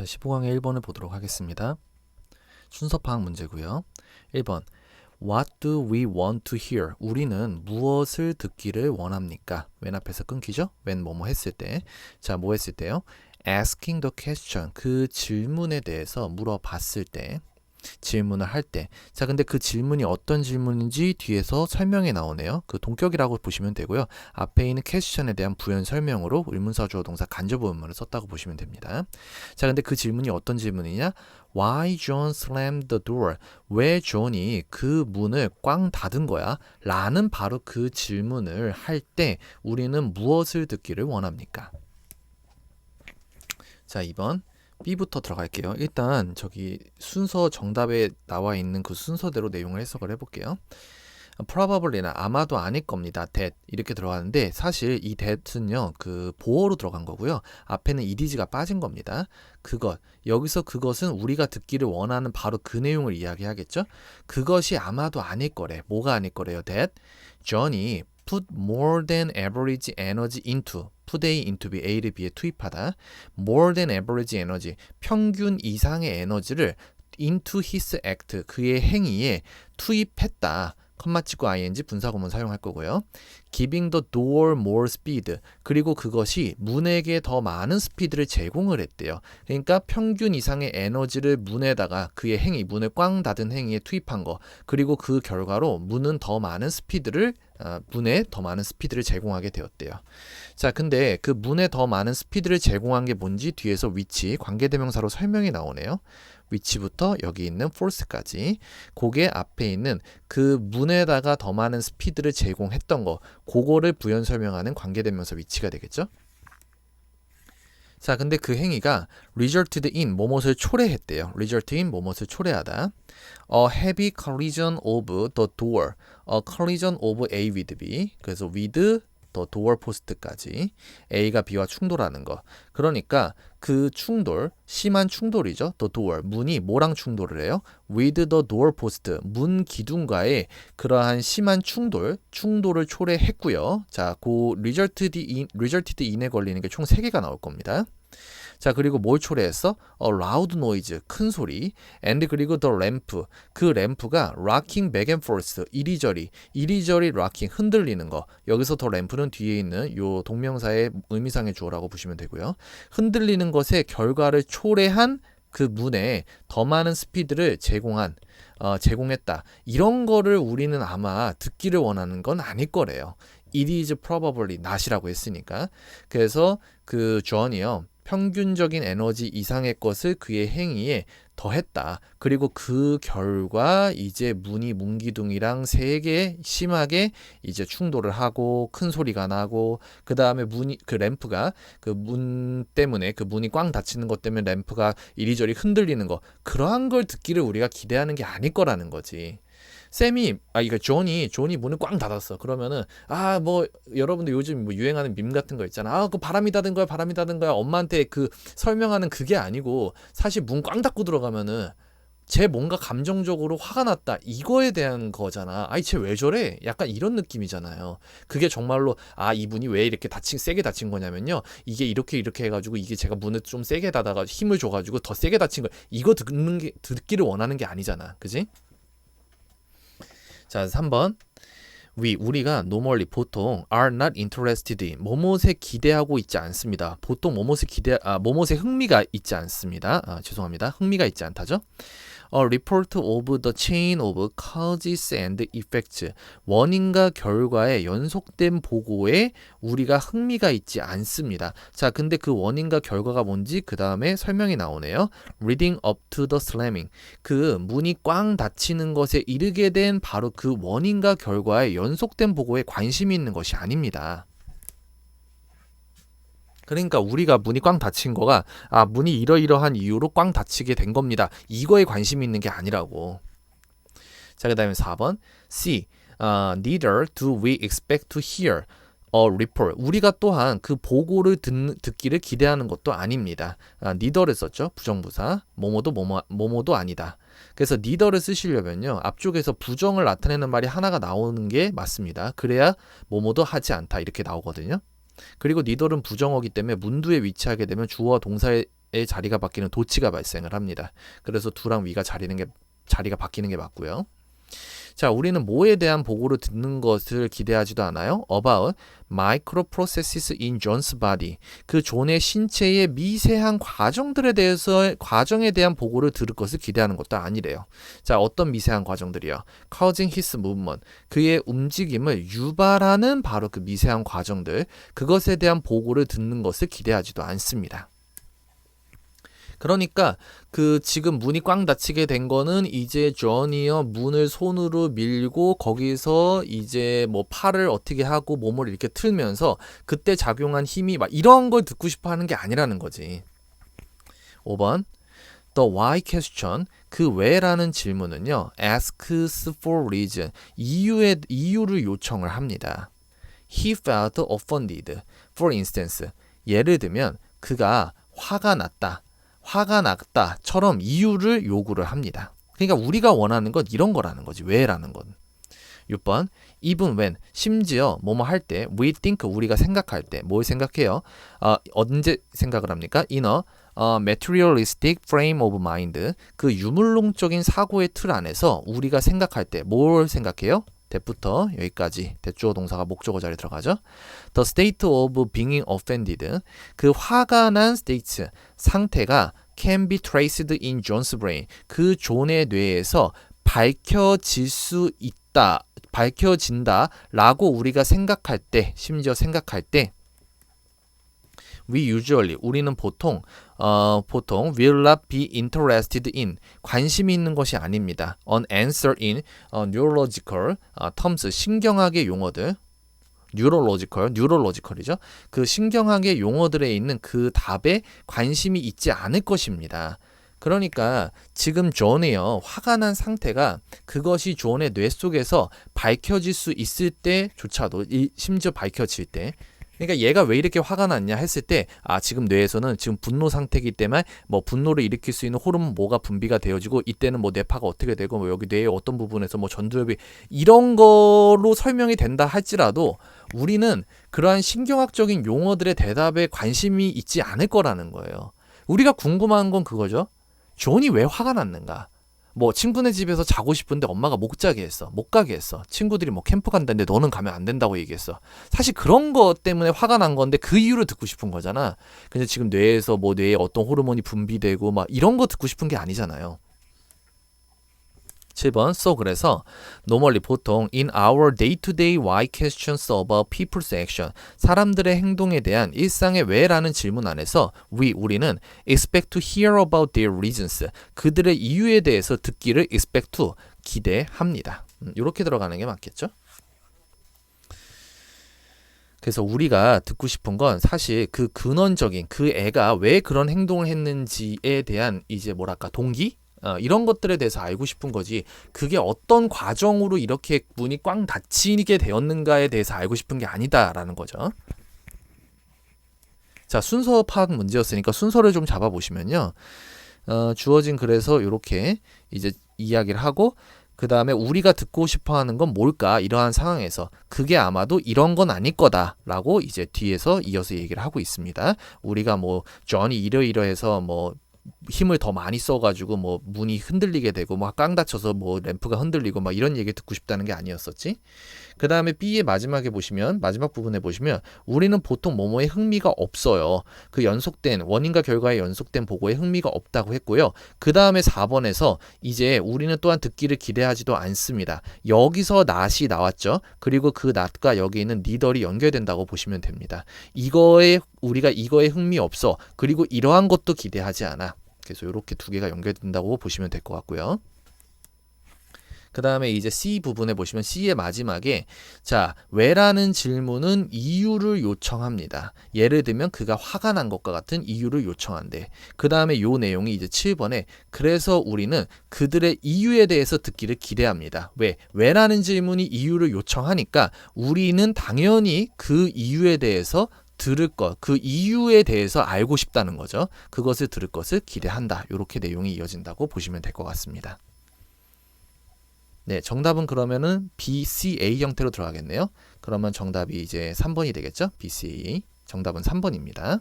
자, 15강의 1번을 보도록 하겠습니다. 순서 파악 문제고요. 1번. What do we want to hear? 우리는 무엇을 듣기를 원합니까? 왼 앞에서 끊기죠? 왼 뭐뭐 했을 때. 자, 뭐 했을 때요? asking the question. 그 질문에 대해서 물어봤을 때. 질문을 할 때. 자, 근데 그 질문이 어떤 질문인지 뒤에서 설명이 나오네요. 그 동격이라고 보시면 되고요. 앞에 있는 question에 대한 부연 설명으로 의문사 주어 동사 간접 의문을 썼다고 보시면 됩니다. 자, 근데 그 질문이 어떤 질문이냐? Why John slammed the door? 왜 존이 그 문을 꽝 닫은 거야? 라는 바로 그 질문을 할 때 우리는 무엇을 듣기를 원합니까? 자, 2번. B부터 들어갈게요. 일단 저기 순서 정답에 나와 있는 그 순서대로 내용을 해석을 해볼게요. probably는 아마도 아닐 겁니다. that 이렇게 들어가는데 사실 이 that은요 그 보어로 들어간 거고요. 앞에는 ed가 빠진 겁니다. 그것 여기서 그것은 우리가 듣기를 원하는 바로 그 내용을 이야기하겠죠. 그것이 아마도 아닐 거래. 뭐가 아닐 거래요? that Johnny put more than average energy into put A into B, A를 B에 투입하다. more than average energy, 평균 이상의 에너지를 into his act, 그의 행위에 투입했다. 컴마 찍고 ing 분사구문 사용할 거고요. giving the door more speed. 그리고 그것이 문에게 더 많은 스피드를 제공을 했대요. 그러니까 평균 이상의 에너지를 문에다가 그의 행위, 문을 꽝 닫은 행위에 투입한 거. 그리고 그 결과로 문은 더 많은 스피드를 어, 문에 더 많은 스피드를 제공하게 되었대요. 자, 근데 그 문에 더 많은 스피드를 제공한 게 뭔지 뒤에서 위치, 관계대명사로 설명이 나오네요. 위치부터 여기 있는 force까지 고개 앞에 있는 그 문에다가 더 많은 스피드를 제공했던 거 그거를 부연 설명하는 관계대명사 위치가 되겠죠. 자, 근데 그 행위가 resulted in 뭐뭇을 초래했대요. result in 뭐뭇을 초래하다. A heavy collision of the door. A collision of A with B. 그래서 with the door post까지 A가 B와 충돌하는 거. 그러니까 그 충돌, 심한 충돌이죠. the door. 문이 뭐랑 충돌을 해요? with the door post. 문 기둥과의 그러한 심한 충돌, 충돌을 초래했고요. 자, 그 resulted in, resulted in에 걸리는 게 총 3개가 나올 겁니다. 자 그리고 뭘 초래했어? 어, loud noise 큰 소리. And 그리고 the lamp. 그 램프가 back and forth 이리저리 이리저리 rocking 흔들리는 거. 여기서 더 램프는 뒤에 있는 요 동명사의 의미상의 주어라고 보시면 되고요. 흔들리는 것의 결과를 초래한 그 문에 더 많은 스피드를 제공한 어, 제공했다. 이런 거를 우리는 아마 듣기를 원하는 건 아닐 거래요. It is probably not이라고 했으니까. 그래서 그 존이요 평균적인 에너지 이상의 것을 그의 행위에 더했다. 그리고 그 결과 이제 문이 문기둥이랑 세게 심하게 이제 충돌을 하고 큰 소리가 나고 그 다음에 문이 그 램프가 그 문 때문에 그 문이 꽝 닫히는 것 때문에 램프가 이리저리 흔들리는 거 그러한 걸 듣기를 우리가 기대하는 게 아닐 거라는 거지. 쌤이 아 이거 존이 존이 문을 꽝 닫았어. 그러면은 아 뭐 여러분들 요즘 뭐 유행하는 밈 같은 거 있잖아. 아그 바람이 닫은 거야, 바람이 닫은 거야. 엄마한테 그 설명하는 그게 아니고 사실 문 꽝 닫고 들어가면은 쟤 뭔가 감정적으로 화가 났다 이거에 대한 거잖아. 아이 쟤 왜 저래? 약간 이런 느낌이잖아요. 그게 정말로 아 이분이 왜 이렇게 다친 세게 다친 거냐면요. 이게 이렇게 이렇게 해가지고 이게 제가 문을 좀 세게 닫아가 힘을 줘가지고 더 세게 다친 거. 이거 듣는 게 듣기를 원하는 게 아니잖아. 그지? 자, 3번. we 우리가 normally 보통 are not interested in 뭐뭇에 기대하고 있지 않습니다. 보통 뭐뭇에 기대 아 뭐뭇에 흥미가 있지 않습니다. 아, 죄송합니다. 흥미가 있지 않다죠. A report of the chain of causes and effects 원인과 결과의 연속된 보고에 우리가 흥미가 있지 않습니다. 자, 근데 그 원인과 결과가 뭔지 그 다음에 설명이 나오네요. Reading up to the slamming 그 문이 꽝 닫히는 것에 이르게 된 바로 그 원인과 결과의 연속된 보고에 관심이 있는 것이 아닙니다. 그러니까 우리가 문이 꽝 닫힌 거가 아 문이 이러이러한 이유로 꽝 닫히게 된 겁니다. 이거에 관심이 있는 게 아니라고. 자 그다음에 4번 C uh, neither do we expect to hear a report. 우리가 또한 그 보고를 듣, 듣기를 기대하는 것도 아닙니다. 아, neither를 썼죠. 부정부사. 뭐뭐도 뭐뭐 뭐뭐도 아니다. 그래서 neither를 쓰시려면요. 앞쪽에서 부정을 나타내는 말이 하나가 나오는 게 맞습니다. 그래야 뭐뭐도 하지 않다 이렇게 나오거든요. 그리고 니덜은 부정어기 때문에 문두에 위치하게 되면 주어와 동사의 자리가 바뀌는 도치가 발생을 합니다. 그래서 두랑 위가 자리는 게 자리가 바뀌는 게 맞고요. 자, 우리는 뭐에 대한 보고를 듣는 것을 기대하지도 않아요. About microprocesses in John's body. 그 존의 신체의 미세한 과정들에 대해서 과정에 대한 보고를 들을 것을 기대하는 것도 아니래요. 자, 어떤 미세한 과정들이요? Causing his movement. 그의 움직임을 유발하는 바로 그 미세한 과정들. 그것에 대한 보고를 듣는 것을 기대하지도 않습니다. 그러니까 그 지금 문이 꽝 닫히게 된 거는 이제 존이요 문을 손으로 밀고 거기서 이제 뭐 팔을 어떻게 하고 몸을 이렇게 틀면서 그때 작용한 힘이 막 이런 걸 듣고 싶어 하는 게 아니라는 거지. 5번 The why question 그 왜라는 질문은요 asks for reason 이유의 이유를 요청을 합니다. He felt offended. For instance 예를 들면 그가 화가 났다. 화가 났다처럼 이유를 요구를 합니다. 그러니까 우리가 원하는 건 이런 거라는 거지. 왜라는 건. 6번 even when 심지어 뭐뭐 할 때 we think 우리가 생각할 때 뭘 생각해요? 어, 언제 생각을 합니까? in a 어, materialistic frame of mind 그 유물론적인 사고의 틀 안에서 우리가 생각할 때 뭘 생각해요? 대부터 여기까지 대주어 동사가 목적어 자리에 들어가죠. The state of being offended 그 화가 난 state 상태가 can be traced in John's brain 그 존의 뇌에서 밝혀질 수 있다 밝혀진다라고 우리가 생각할 때 심지어 생각할 때 we usually 우리는 보통 어, 보통 will not be interested in 관심이 있는 것이 아닙니다. an answer in 어, neurological 어, terms 신경학의 용어들 neurological, neurological이죠. 그 신경학의 용어들에 있는 그 답에 관심이 있지 않을 것입니다. 그러니까 지금 존이요 화가 난 상태가 그것이 존의 뇌 속에서 밝혀질 수 있을 때조차도 이, 심지어 밝혀질 때 그러니까 얘가 왜 이렇게 화가 났냐 했을 때 아 지금 뇌에서는 지금 분노 상태이기 때문에 뭐 분노를 일으킬 수 있는 호르몬 뭐가 분비가 되어지고 이때는 뭐 뇌파가 어떻게 되고 뭐 여기 뇌의 어떤 부분에서 뭐 전두엽이 이런 거로 설명이 된다 할지라도 우리는 그러한 신경학적인 용어들의 대답에 관심이 있지 않을 거라는 거예요. 우리가 궁금한 건 그거죠. 존이 왜 화가 났는가? 뭐 친구네 집에서 자고 싶은데 엄마가 못 자게 했어. 못 가게 했어. 친구들이 뭐 캠프 간다는데 너는 가면 안 된다고 얘기했어. 사실 그런 것 때문에 화가 난 건데 그 이유를 듣고 싶은 거잖아. 근데 지금 뇌에서 뭐 뇌에 어떤 호르몬이 분비되고 막 이런 거 듣고 싶은 게 아니잖아요. 7번 so 그래서 normally 보통 in our day-to-day why questions about people's action 사람들의 행동에 대한 일상의 왜라는 질문 안에서 we 우리는 expect to hear about their reasons 그들의 이유에 대해서 듣기를 expect to 기대합니다. 음, 이렇게 들어가는 게 맞겠죠? 그래서 우리가 듣고 싶은 건 사실 그 근원적인 그 애가 왜 그런 행동을 했는지에 대한 이제 뭐랄까 동기 어, 이런 것들에 대해서 알고 싶은 거지 그게 어떤 과정으로 이렇게 문이 꽝 닫히게 되었는가에 대해서 알고 싶은 게 아니다라는 거죠. 자 순서 파악 문제였으니까 순서를 좀 잡아보시면요. 어, 주어진 글에서 이렇게 이제 이야기를 하고 그 다음에 우리가 듣고 싶어 하는 건 뭘까 이러한 상황에서 그게 아마도 이런 건 아닐 거다라고 이제 뒤에서 이어서 얘기를 하고 있습니다. 우리가 뭐 존이 이러이러해서 뭐 힘을 더 많이 써가지고 뭐 문이 흔들리게 되고 막깡 다쳐서 뭐 램프가 흔들리고 막 이런 얘기 듣고 싶다는 게 아니었었지. 그 다음에 B의 마지막에 보시면 마지막 부분에 보시면 우리는 보통 뭐뭐에 흥미가 없어요. 그 연속된 원인과 결과의 연속된 보고에 흥미가 없다고 했고요. 그 다음에 4번에서 이제 우리는 또한 듣기를 기대하지도 않습니다. 여기서 낫이 나왔죠. 그리고 그 낫과 여기 있는 니덜이 연결된다고 보시면 됩니다. 이거에 우리가 이거에 흥미 없어. 그리고 이러한 것도 기대하지 않아. 그래서 이렇게 두 개가 연결된다고 보시면 될 것 같고요. 그 다음에 이제 C 부분에 보시면 C의 마지막에 자 왜라는 질문은 이유를 요청합니다. 예를 들면 그가 화가 난 것과 같은 이유를 요청한대. 그 다음에 요 내용이 이제 7번에 그래서 우리는 그들의 이유에 대해서 듣기를 기대합니다. 왜? 왜라는 질문이 이유를 요청하니까 우리는 당연히 그 이유에 대해서 들을 것, 그 이유에 대해서 알고 싶다는 거죠. 그것을 들을 것을 기대한다. 이렇게 내용이 이어진다고 보시면 될 것 같습니다. 네, 정답은 그러면은 B, C, A 형태로 들어가겠네요. 그러면 정답이 이제 3번이 되겠죠? B, C, A. 정답은 3번입니다.